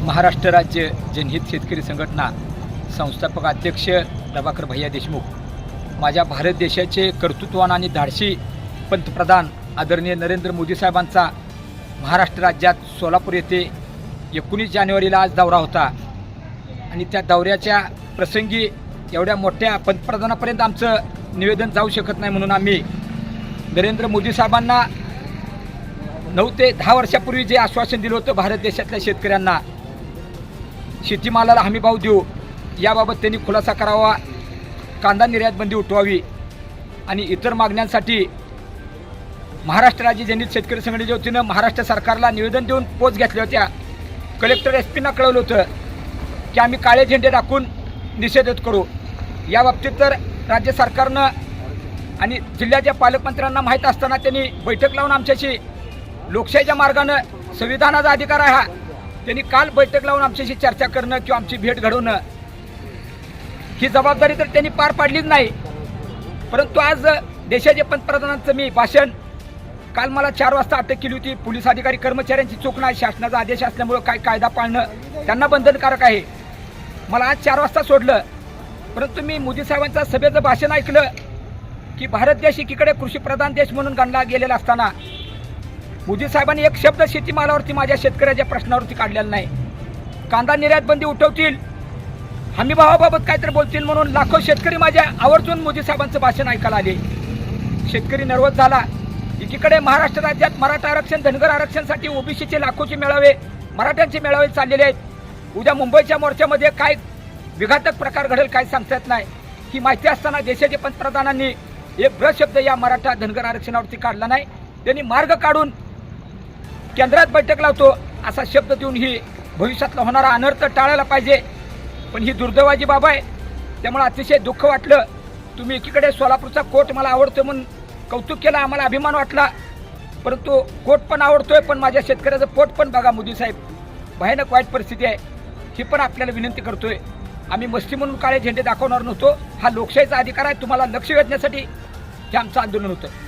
महाराष्ट्र राज्य जनहित शेतकरी संघटना संस्थापक अध्यक्ष प्रभाकर भैया देशमुख माझ्या भारत देशाचे कर्तृत्वान आणि धाडशी पंतप्रधान आदरणीय नरेंद्र मोदी साहेबांचा महाराष्ट्र राज्यात सोलापूर येथे एकोणीस जानेवारीला आज दौरा होता. आणि त्या दौऱ्याच्या प्रसंगी एवढ्या मोठ्या पंतप्रधानापर्यंत आमचं निवेदन जाऊ शकत नाही म्हणून आम्ही नरेंद्र मोदी साहेबांना नऊ ते दहा वर्षापूर्वी जे आश्वासन दिलं होतं भारत देशातल्या शेतकऱ्यांना शेतीमालाला हमीभाव देऊ याबाबत त्यांनी खुलासा करावा कांदा निर्यात बंदी उठवावी आणि इतर मागण्यांसाठी महाराष्ट्र राज्य जनित शेतकरी संघटनेच्या वतीनं महाराष्ट्र सरकारला निवेदन देऊन पोच घेतल्या होत्या. कलेक्टर एस पीना कळवलं होतं की आम्ही काळे झेंडे दाखवून निषेधच करू. या बाबतीत तर राज्य सरकारनं आणि जिल्ह्याच्या पालकमंत्र्यांना माहीत असताना त्यांनी बैठक लावून आमच्याशी लोकशाहीच्या मार्गानं संविधानाचा अधिकार आहे हा. त्यांनी काल बैठक लावून आमच्याशी चर्चा करणं किंवा आमची भेट घडवणं ही जबाबदारी तर त्यांनी पार पाडलीच नाही. परंतु आज देशाचे पंतप्रधानांचं मी भाषण काल मला चार वाजता अटक केली होती. पोलीस अधिकारी कर्मचाऱ्यांची चूक नाही शासनाचा आदेश असल्यामुळं काय कायदा पाळणं त्यांना बंधनकारक आहे. मला आज चार वाजता सोडलं. परंतु मी मोदी साहेबांचं सभेचं भाषण ऐकलं की भारत देश एकीकडे कृषीप्रधान देश म्हणून गणला गेलेला असताना मोदी साहेबांनी एक शब्द शेतीमालावरती माझ्या शेतकऱ्याच्या प्रश्नावरती काढलेला नाही. कांदा निर्यात बंदी उठवतील. हमी भावाबाबत काहीतरी बोलतील म्हणून लाखो शेतकरी माझ्या आवर्जून मोदी साहेबांचं भाषण ऐकायला आले. शेतकरी नर्वस झाला. एकीकडे महाराष्ट्र राज्यात मराठा आरक्षण धनगर आरक्षणसाठी ओबीसीचे लाखोचे मेळावे मराठ्यांचे मेळावे चाललेले आहेत. उद्या मुंबईच्या मोर्चामध्ये काय विघातक प्रकार घडेल काय सांगता येत नाही. ही माहिती असताना देशाच्या पंतप्रधानांनी एक ब्रशब्द या मराठा धनगर आरक्षणावरती काढला नाही. त्यांनी मार्ग काढून केंद्रात बैठक लावतो असा शब्द देऊन ही भविष्यातला होणारा अनर्थ टाळायला पाहिजे. पण ही दुर्दैवाची बाब आहे. त्यामुळे अतिशय दुःख वाटलं. तुम्ही एकीकडे सोलापूरचा कोट मला आवडतो म्हणून कौतुक केलं आम्हाला अभिमान वाटला. परंतु कोट पण आवडतोय पण माझ्या शेतकऱ्याचं पोट पण बघा मोदी साहेब. भयानक वाईट परिस्थिती आहे. ही पण आपल्याला विनंती करतोय. आम्ही मस्ती म्हणून काळे झेंडे दाखवणार नव्हतो. हा लोकशाहीचा अधिकार आहे. तुम्हाला लक्ष वेधण्यासाठी हे आमचं आंदोलन होतं.